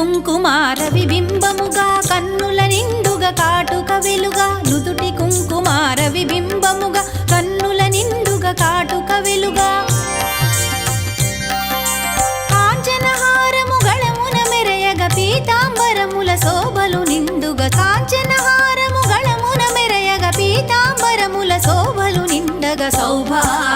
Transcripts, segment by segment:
కుంకుమార విబింబముగా కన్నుల నిండుగా కాటుక వెలుగా నుదుటి కుంకుమార విబింబముగా కన్నుల నిండుగా కాటుక వెలుగా. కాంచనహారము గళమున మెరయగ పీతాంబరముల శోభలు నిండుగా. కాంచనహారము గళమున మెరయగ పీతాంబరముల శోభలు నిండగ. సౌభాగ్య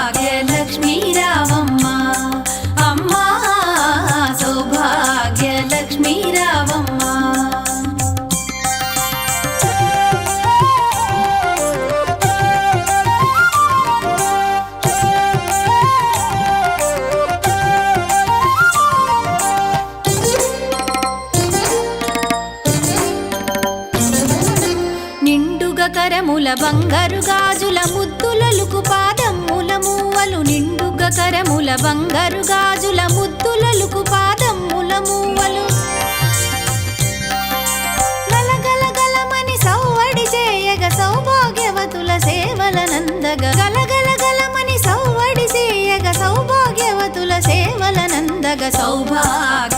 కరముల బంగారు గాజుల ముద్దులలుకు పాదమ్ముల మూవలు నిండుగా కరముల బంగారు గాజుల ముద్దులలుకు పాదమ్ముల మూవలు. గలగలగలమని సౌవడి చేయగ సౌభాగ్యవతుల సేవల నందగ. గలగల గలమని సౌవడి చేయగ సౌభాగ్యవతుల సేవల నందగ. సౌభాగ్య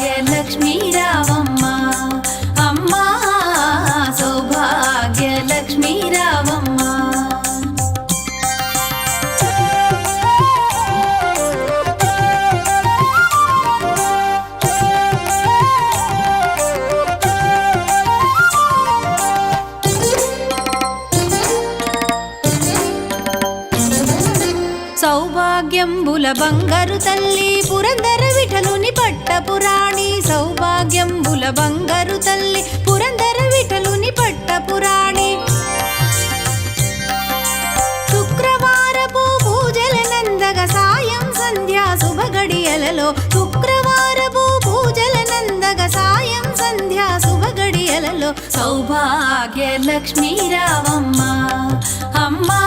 సౌభాగ్యంబుల బంగారు తల్లి పురందర విఠలుని పట్టపురాణి సౌభాగ్యంబుల బంగారు తల్లి పురందర విఠలుని పట్టపురాణి శుక్రవారపు పూజల నందగ సాయం సంధ్యా శుభగడియలలో శుక్రవారపు పూజల నందగ సాయం సంధ్యా శుభగడియలలో సౌభాగ్య లక్ష్మీరావమ్మ అమ్మా.